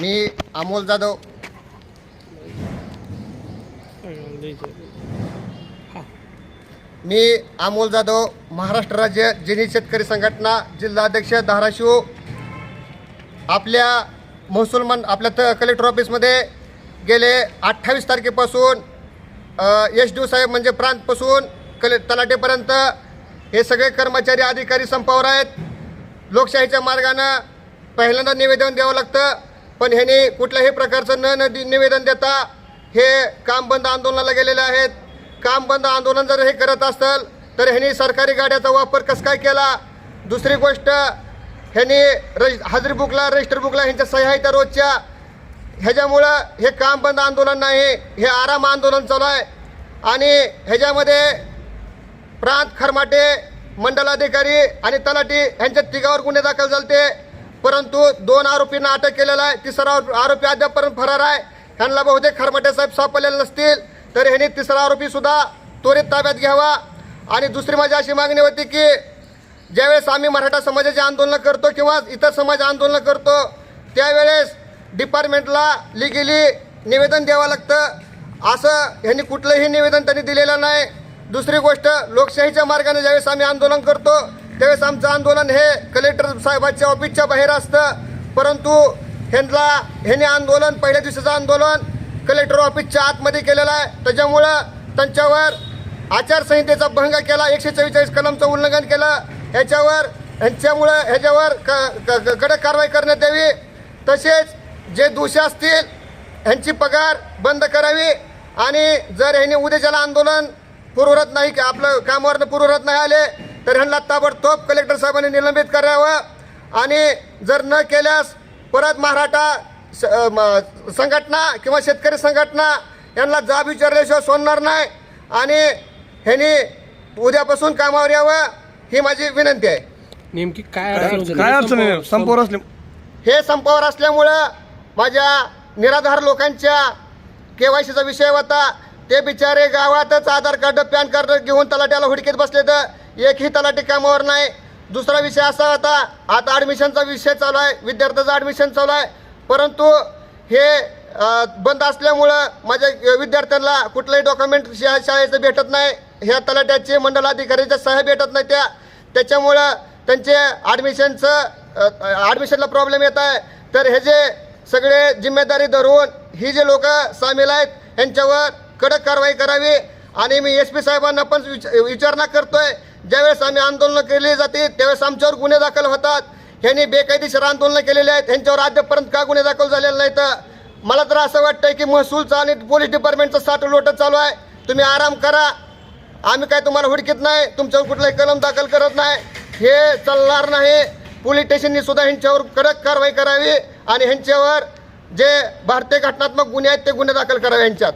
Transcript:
मी- अमोल जाधव. मी अमोल जाधव महाराष्ट्र राज्य जिनी शेतकरी संघटना जिल्हाध्यक्ष धाराशिव. आपल्या महसूल मन आपल्या त कलेक्टर ऑफिसमध्ये गेले अठ्ठावीस तारखेपासून एस डी साहेब म्हणजे प्रांतपासून कले तलाटेपर्यंत हे सगळे कर्मचारी अधिकारी संपावर आहेत. लोकशाहीच्या मार्गानं पहिल्यांदा निवेदन द्यावं लागतं पण ह्यांनी कुठल्याही प्रकारचं न न दि- निवेदन देता हे काम बंद आंदोलनाला गेलेले आहेत. काम बंद आंदोलन जर हे करत असेल तर ह्यांनी सरकारी गाड्याचा वापर कसं काय केला? दुसरी गोष्ट ह्यांनी रज हजरी बुकला रजिस्टर बुकला ह्यांच्या सह्या आहेत रोजच्या ह्याच्यामुळं हे काम बंद आंदोलन नाही हे आराम आंदोलन चालू आहे. आणि ह्याच्यामध्ये प्रांत खरमाटे मंडलाधिकारी आणि तलाठी ह्यांच्या तिघावर गुन्हे दाखल झाले परंतु दोन आरोपींना अटक केलेला आहे. तिसरा आरोपी अद्यापपर्यंत फरार आहे. ह्यांना बहुतेक खरमाटे साहेब सापडलेले नसतील तर ह्यांनी तिसरा आरोपी सुद्धा त्वरित ताब्यात घ्यावा. आणि दुसरी माझी अशी मागणी होती की ज्यावेळेस आम्ही मराठा समाजाचे आंदोलन करतो किंवा इतर समाज आंदोलन करतो त्यावेळेस डिपार्टमेंटला लिगली निवेदन द्यावं लागतं. असं ह्यांनी कुठलंही निवेदन त्यांनी दिलेलं नाही. दुसरी गोष्ट लोकशाहीच्या मार्गाने ज्यावेळेस आम्ही आंदोलन करतो त्यावेळेस आमचं आंदोलन हे कलेक्टर साहेबांच्या ऑफिसच्या बाहेर असतं. परंतु ह्यांना ह्याने आंदोलन पहिल्या दिवसाचं आंदोलन कलेक्टर ऑफिसच्या आतमध्ये केलेलं आहे. त्याच्यामुळं त्यांच्यावर आचारसंहितेचा भंग केला एकशे चव्वेचाळीस कलमचं उल्लंघन केलं. ह्याच्यावर ह्यांच्यामुळं ह्याच्यावर क कडक कारवाई करण्यात यावी. तसेच जे दोषी असतील ह्यांची पगार बंद करावी. आणि जर ह्यांनी उद्याच्याला आंदोलन पुरवत नाही आपलं कामावरनं पुरवत नाही आले तर ह्यांना ताबडतोब कलेक्टर साहेबांनी निलंबित करावं. आणि जर न केल्यास परत मराठा संघटना किंवा शेतकरी संघटना यांना जाब विचारल्याशिवाय सोडणार नाही. आणि ह्यांनी उद्यापासून कामावर यावं ही माझी विनंती आहे. नेमकी काय? काय अडचण आहे? संपावर असले हे संपावर असल्यामुळं माझ्या निराधार लोकांच्या केवायसीचा विषय होता. ते बिचारे गावातच आधार कार्ड पॅन कार्ड घेऊन तलाट्याला हुडकीत बसले तर एकही तलाठी कामावर नाही. दुसरा विषय असा होता आता ॲडमिशनचा विषय चालू आहे विद्यार्थ्याचं ॲडमिशन चालू आहे. परंतु हे बंद असल्यामुळं माझ्या विद्यार्थ्यांना कुठलंही डॉक्युमेंट शा शाळेचं भेटत नाही. ह्या तलाट्याचे मंडल अधिकाऱ्याच्या सह्या भेटत नाही त्या. त्याच्यामुळं त्यांचे ॲडमिशनचं ॲडमिशनला प्रॉब्लेम येत आहे. तर हे जे सगळे जिम्मेदारी धरून ही जे लोक सामील आहेत यांच्यावर कडक कारवाई करावी. आणि मी एस पी साहेबांना पण विच विचारणा करतोय. ज्यावेळेस आम्ही आंदोलनं केली जाते त्यावेळेस आमच्यावर गुन्हे दाखल होतात. ह्यांनी बेकायदेशीर आंदोलनं केलेली आहेत. ह्यांच्यावर अद्यापर्यंत का गुन्हे दाखल झालेले तर मला तर असं वाटतंय की महसूलचं आणि पोलीस डिपार्टमेंटचं साठ लोटं चालू आहे. तुम्ही आराम करा. आम्ही काय तुम्हाला हुडकीत नाही. तुमच्यावर कुठलाही कलम दाखल करत नाही. हे चालणार नाही. पोलीस स्टेशननी सुद्धा ह्यांच्यावर कडक कारवाई करावी आणि ह्यांच्यावर जे भारतीय घटनात्मक गुन्हे आहेत ते गुन्हे दाखल करावे यांच्यात